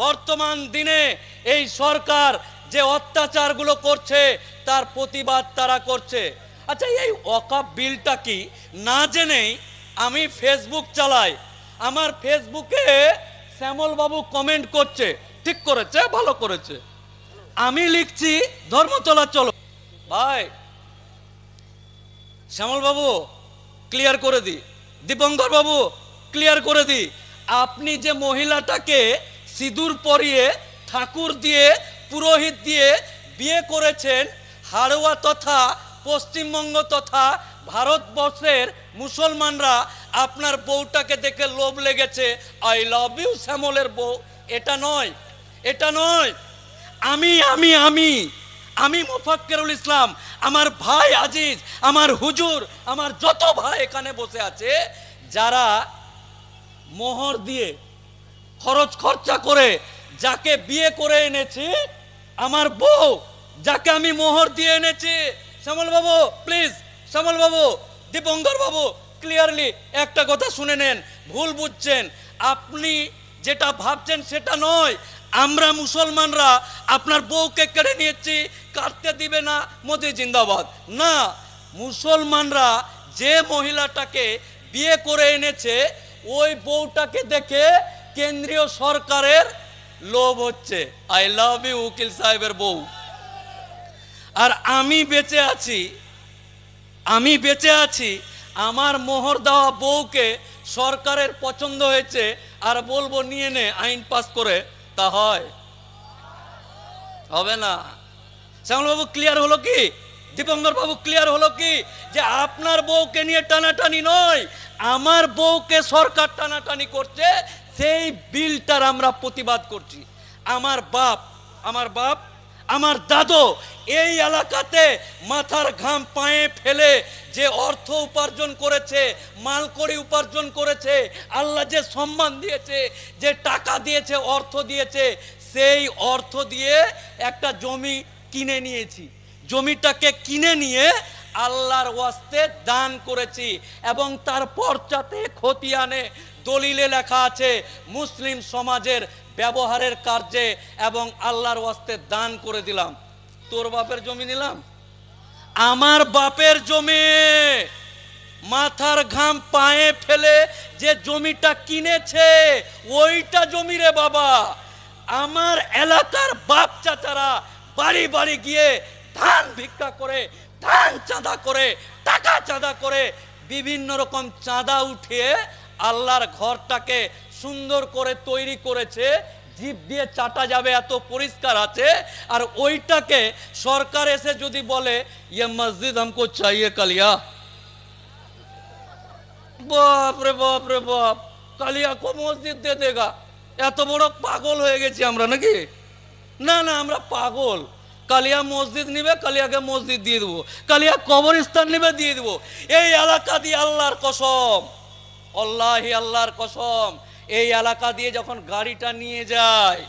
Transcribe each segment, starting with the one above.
বর্তমান দিনে এই সরকার যে অত্যাচারগুলো করছে, তার প্রতিবাদ তারা করছে। আচ্ছা এই অকাপ বিলটা কি? না জেনেই আমি ফেসবুক চালাই। আমার ফেসবুকে শ্যামল বাবু কমেন্ট করছে। ঠিক করেছে, ভালো করেছে। আমি লিখছি ধর্মতলা চলো ভাই শ্যামল বাবু ক্লিয়ার করে দি। দীপঙ্কর বাবু ক্লিয়ার করে দি। আপনি যে মহিলাটাকে সিঁদুর পরিয়ে ঠাকুর দিয়ে, পুরোহিত দিয়ে বিয়ে করেছেন হাড়োয়া তথা পশ্চিমবঙ্গ তথা ভারতবর্ষের মুসলমানরা। আপনার বউটাকে দেখে লোভ লেগেছে। আই লাভ ইউ শ্যামলের বউ। এটা নয় এটা নয়। আমি আমি আমি আমি মোফাক্কেরুল ইসলাম। আমার ভাই আজিজ, আমার হুজুর, আমার যত ভাই এখানে বসে আছে, যারা মোহর দিয়ে খরচ খরচা করে যাকে বিয়ে করে এনেছি, আমার বউ, যাকে আমি মোহর দিয়ে এনেছি। শ্যামল বাবু please Shyamal Babu, Dipankar Babu clearly একটা কথা শুনে নেন, ভুল বুঝছেন। আপনি যেটা ভাবছেন সেটা নয়। আমরা মুসলমানরা আপনার বউকে কেড়ে নিয়েছি, কাটতে দিবে না, মোদি জিন্দাবাদ। না, মুসলমানরা যে মহিলাটাকে বিয়ে করে এনেছে, ওই বউটাকে দেখে কেন্দ্রীয় সরকারের লোভ হচ্ছে। আই লাভ ইউ উকিল সাহেবের বউ। আর আমি বেঁচে আছি, আমি বেঁচে আছি, আমার মোহর দেওয়া বউকে সরকারের পছন্দ হয়েছে, আর বলব নিয়ে নে, আইন পাস করে, তা হয়। হবে না। শ্যামলবাবু ক্লিয়ার হলো কি? দীপঙ্কর বাবু ক্লিয়ার হলো কি? যে আপনার বউকে নিয়ে টানাটানি নয়, আমার বউকে সরকার টানাটানি করছে সেই বিলটার আমরা প্রতিবাদ করছি, আমার বাপ আমার বাপ, আমার দাদু, এই এলাকাতে মাথার ঘাম পায়ে ফেলে যে অর্থ উপার্জন করেছে মাল মালকড়ি উপার্জন করেছে, আল্লাহ যে সম্মান দিয়েছে, যে টাকা দিয়েছে, অর্থ দিয়েছে, সেই অর্থ দিয়ে একটা জমি কিনে নিয়েছি। জমিটাকে কিনে নিয়ে আল্লাহর ওয়াস্তে দান করেছি এবং তার পর্চাতে খতিয়ানে দলিলে লেখা আছে, মুসলিম সমাজের ব্যবহারের কার্যে এবং আল্লাহর ওয়াস্তে দান করে দিলাম। তোর বাপের জমি নিলাম? আমার বাপের জমি। মাথার ঘাম পায়ে ফেলে যে জমিটা কিনেছে, ওইটা জমি রে বাবা। আমার এলাকার বাপ চাচারা বাড়ি বাড়ি গিয়ে ধান ভিক্ষা করে, ধান চাঁদা করে, টাকা চাঁদা করে বিভিন্ন রকম চাঁদা উঠিয়ে আল্লাহর ঘরটাকে সুন্দর করে তৈরি করেছে জিপ দিয়ে চাটা যাবে এত পরিষ্কার আছে আর ওইটাকে সরকার এসে যদি বলে ইয়ে মসজিদ हमको चाहिए कलिया বাপ রে বাপ রে বাপ কালিয়া কো মসজিদ দিয়ে দেগা এত বড় পাগল হয়ে গেছি আমরা নাকি না না আমরা পাগল কালিয়া মসজিদ নিবে কালিয়াকে মসজিদ দিয়ে দেবো কালিয়া কবরস্থান নিবে দিয়ে দেবো এই এলাকা দিয়ে আল্লাহর কসম আল্লাহি আল্লাহর কসম, এই এলাকা দিয়ে যখন গাড়িটা নিয়ে যায়,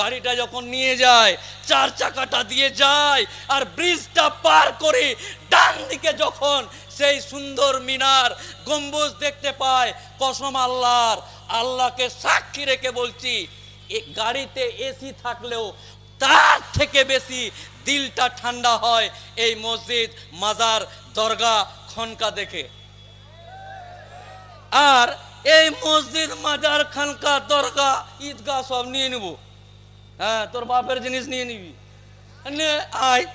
গাড়িটা যখন নিয়ে যায়, চার চাকাটা দিয়ে যায়, আর ব্রিজটা পার করে, ডান দিকে যখন সেই সুন্দর মিনার গম্বুজ দেখতে পায়, কসম আল্লাহর, আল্লাহকে সাক্ষী রেখে বলছি গাড়িতে এসি থাকলেও তার থেকে বেশি দিলটা ঠান্ডা হয় এই মসজিদ, মাজার দরগা খনকা দেখে। আর এই মসজিদ, মাজার খানকা দরগা ঈদগাহ সব নিয়ে নিব। হ্যাঁ তোর বাপের জিনিস নিয়ে নিবি। নে, আয়।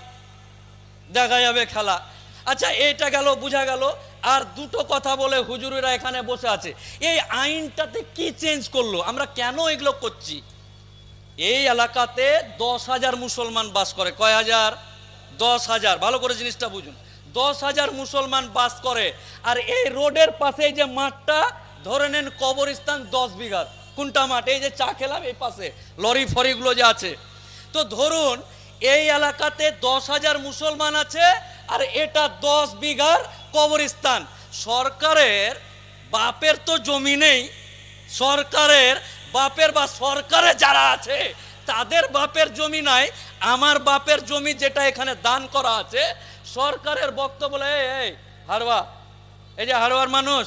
দেখা যাবে খেলা। আচ্ছা এইটা গেল, বোঝা গেল। আর দুটো কথা বলে হুজুরেরা এখানে বসে আছে। এই আইনটাতে কি চেঞ্জ করল? আমরা কেন এগুলো করছি? এই এলাকাতে দশ হাজার মুসলমান বাস করে। কয় হাজার? দশ হাজার। ভালো করে জিনিসটা বুঝুন। দশ হাজার মুসলমান বাস করে। আর এই রোডের পাশে যে মাঠটা, ধরে নেন কবরস্থান দশ বিঘার। কোনটা মাঠ? এই যে চা খেলাম এই পাশে, লরি ফরিগুলো যে আছে। তো ধরুন, এই এলাকাতে দশ হাজার মুসলমান আছে, আর এটা দশ বিঘার কবরস্থান। সরকারের বাপের তো জমি নেই, সরকারের বাপের বা সরকারে যারা আছে, তাদের বাপের জমি নাই, আমার বাপের জমি যেটা এখানে দান করা আছে সরকারের বক্তব্য "এই, হারবা এই যে হারবার মানুষ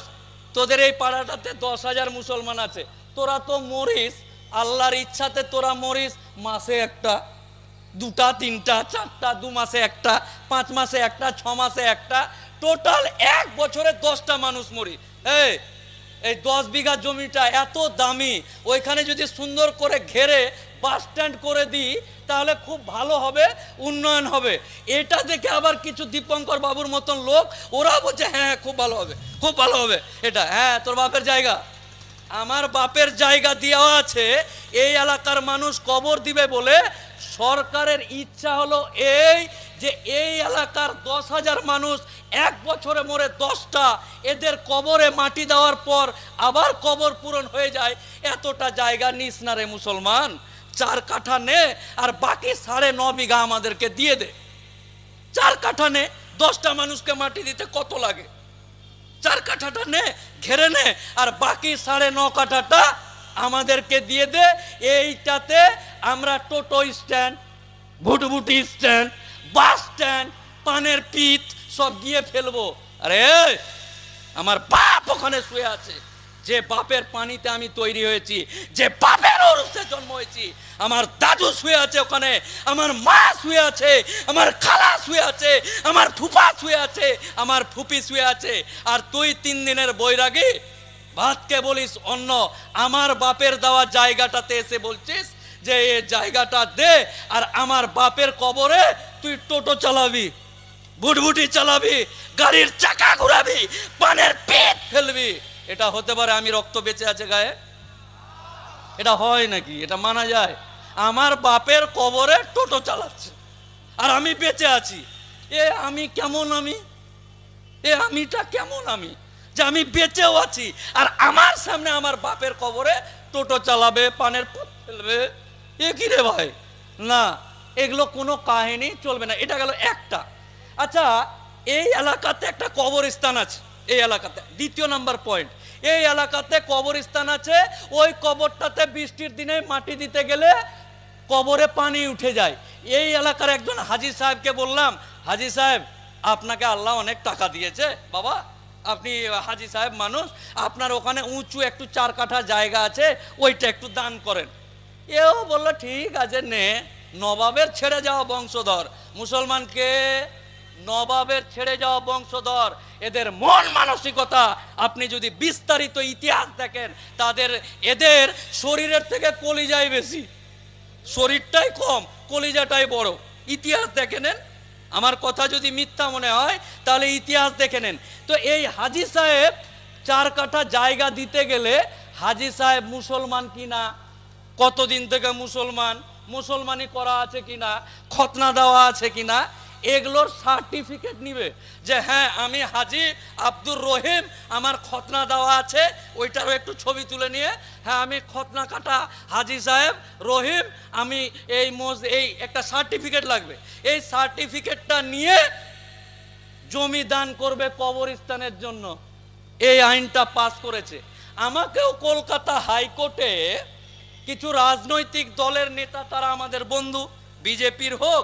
তোদের এই পাড়াটাতে দশ হাজার মুসলমান আছে তোরা তো মরিস আল্লাহর ইচ্ছাতে তোরা মরিস মাসে একটা দুটা তিনটা চারটা দু মাসে একটা পাঁচ মাসে একটা ছ মাসে একটা টোটাল এক বছরে দশটা মানুষ মরি। এই এই দশ বিঘা জমিটা এত দামি ওইখানে যদি সুন্দর করে ঘেরে বাস স্ট্যান্ড করে দিই তাহলে খুব ভালো হবে উন্নয়ন হবে। এটা দেখে আবার কিছু দীপঙ্কর বাবুর মতন লোক ওরা বলছে হ্যাঁ হ্যাঁ, খুব ভালো হবে খুব ভালো হবে। এটা হ্যাঁ তোর বাপের জায়গা? আমার বাপের জায়গা দেওয়া আছে এই এলাকার মানুষ কবর দিবে বলে সরকারের ইচ্ছা হলো এই যে এই এলাকার দশ হাজার মানুষ এক বছরে মরে দশটা এদের কবরে মাটি দেওয়ার পর আবার কবর পূরণ হয়ে যায়। এতটা জায়গা নিস না রে মুসলমান। চার কাঠা নে আর বাকি সাড়ে ন বিঘা আমাদেরকে দিয়ে দে। চার কাঠা নে, দশটা মানুষকে মাটি দিতে কত লাগে? চার কাঠাটা নে, ঘেরে নে, আর বাকি সাড়ে ন কাঠাটা আমাদেরকে দিয়ে দে। এইটাতে আমরা টোটো স্ট্যান্ড, ভুটভুটি স্ট্যান্ড, বাস স্ট্যান্ড, পানের পিত সব দিয়ে ফেলব। আরে, আমার বাপ ওখানে শুয়ে আছে। যে বাপের পানিতে আমি তৈরি হয়েছি, যে বাপের ওরসে জন্ম হয়েছি, আমার দাদু শুয়ে আছে ওখানে, আমার মা শুয়ে আছে, আমার খালা শুয়ে আছে, আমার ফুপা শুয়ে আছে, আমার ফুপি শুয়ে আছে, আর তুই তিন দিনের বৈরাগী? ভাতকে বলিস অন্য আমার বাপের দেওয়া জায়গাটাতে এসে বলছিস যে এই জায়গাটা দে, আর আমার বাপের কবরে তুই টোটো চালাবি, বুটবুটি চালাবি, গাড়ির চাকা ঘুরাবি, পানের পেট ফেলবি। এটা হতে পারে আমি রক্ত বেঁচে আছে গায়ে। এটা হয় নাকি? এটা মানা যায়। আমার বাপের কবরে টোটো চালাচ্ছে। আর আমি বেঁচে আছি। এ আমি কেমন আমি? এ আমিটা কেমন আমি? যে আমি বেঁচেও আছি। আর আমার সামনে আমার বাপের কবরে টোটো চালাবে, পানের পুত ফেলবে। এ কি রে ভাই? না, এগুলো কোনো কাহিনী চলবে না। এটা গেল একটা। আচ্ছা এই এলাকাতে একটা কবরস্থান আছে। এই এলাকাতে। দ্বিতীয় নাম্বার পয়েন্ট এই এলাকাতে কবরস্থান আছে, ওই কবরটাতে বৃষ্টির দিনে মাটি দিতে গেলে কবরে পানি উঠে যায়। এই এলাকার একজন হাজি সাহেবকে বললাম, হাজি সাহেব, আপনাকে আল্লাহ অনেক টাকা দিয়েছে। বাবা, আপনি হাজি সাহেব মানুষ, আপনার ওখানে উঁচু একটু চার কাঠা জায়গা আছে, ওইটা একটু দান করেন। এও বলল, ঠিক আছে, নে। নবাবের ছেড়ে যাওয়া বংশধর। মুসলমানকে নবাবের ছেড়ে যাওয়া বংশধর, এদের মন মানসিকতা, আপনি যদি বিস্তারিত ইতিহাস দেখেন, তাদের, এদের শরীরের থেকে কলিজাই বেশি। শরীরটাই কম, কলিজাটাই বড়। ইতিহাস দেখে নেন। আমার কথা যদি মিথ্যা মনে হয়, তাহলে ইতিহাস দেখে নেন। তো এই হাজি সাহেব চার কাঠা জায়গা দিতে গেলে, হাজি সাহেব মুসলমান কিনা কতদিন থেকে মুসলমান? মুসলমানি করা আছে কিনা খতনা দেওয়া আছে কিনা এগুলোর সার্টিফিকেট নিবে। যে হ্যাঁ আমি হাজি আব্দুর রহিম, আমার খতনা দেওয়া আছে, ওইটারও একটু ছবি তুলে নিয়ে হ্যাঁ আমি খতনা কাটা হাজি সাহেব, রহিম, আমি এই মোজ, এই একটা সার্টিফিকেট লাগবে। এই সার্টিফিকেটটা নিয়ে জমি দান করবে কবরস্থানের জন্য। এই আইনটা পাস করেছে। আমাকেও কলকাতা হাইকোর্টে কিছু রাজনৈতিক দলের নেতা, তারা আমাদের বন্ধু, বিজেপির হোক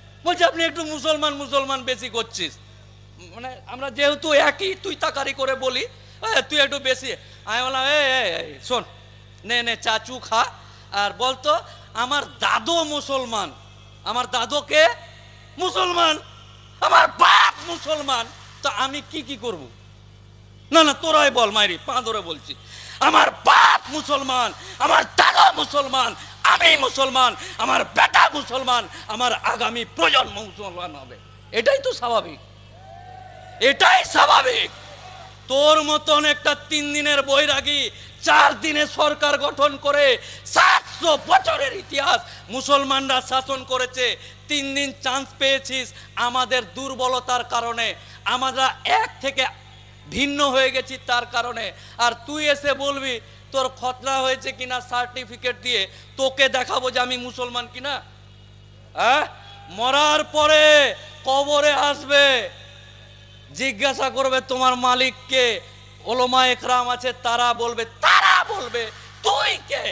বলছি, আপনি একটু মুসলমান মুসলমান বেশি করছিস। মানে আমরা যেহেতু একই তুই তাকারি করে বলি তুই একটু বেশি। আমি বললাম, এ শোন, নে নে চাচু খা। আর বলতো, আমার দাদু মুসলমান। আমার দাদুকে মুসলমান। আমার বাপ মুসলমান। তো আমি কি কি করব? না না, তোরাই বল মাইরি, পা ধরে বলছি। আমার বাপ মুসলমান, আমার দাদা মুসলমান, আমি মুসলমান, আমার বেটা মুসলমান, আমার আগামী প্রজন্ম মুসলমান হবে। এটাই তো স্বাভাবিক। এটাই স্বাভাবিক। তোর মতন একটা তিন দিনের বৈরাগী, চার দিনে সরকার গঠন করে সাতশো বছরের ইতিহাস মুসলমানরা শাসন করেছে, তিন দিন চান্স পেয়েছিস আমাদের দুর্বলতার কারণে। আমরা এক থেকে ভিন্ন হয়ে গেছি তার কারণে। আর তুই এসে বলবি, তোর খতনা হয়েছে কিনা সার্টিফিকেট দিয়ে তোকে দেখাবো যে আমি মুসলমান কিনা? হ্যাঁ? মরার পরে কবরে আসবে, জিজ্ঞাসা করবে তোমার মালিককে ওলোমা একরাম আছে, তারা বলবে তারা বলবে, তুই কে?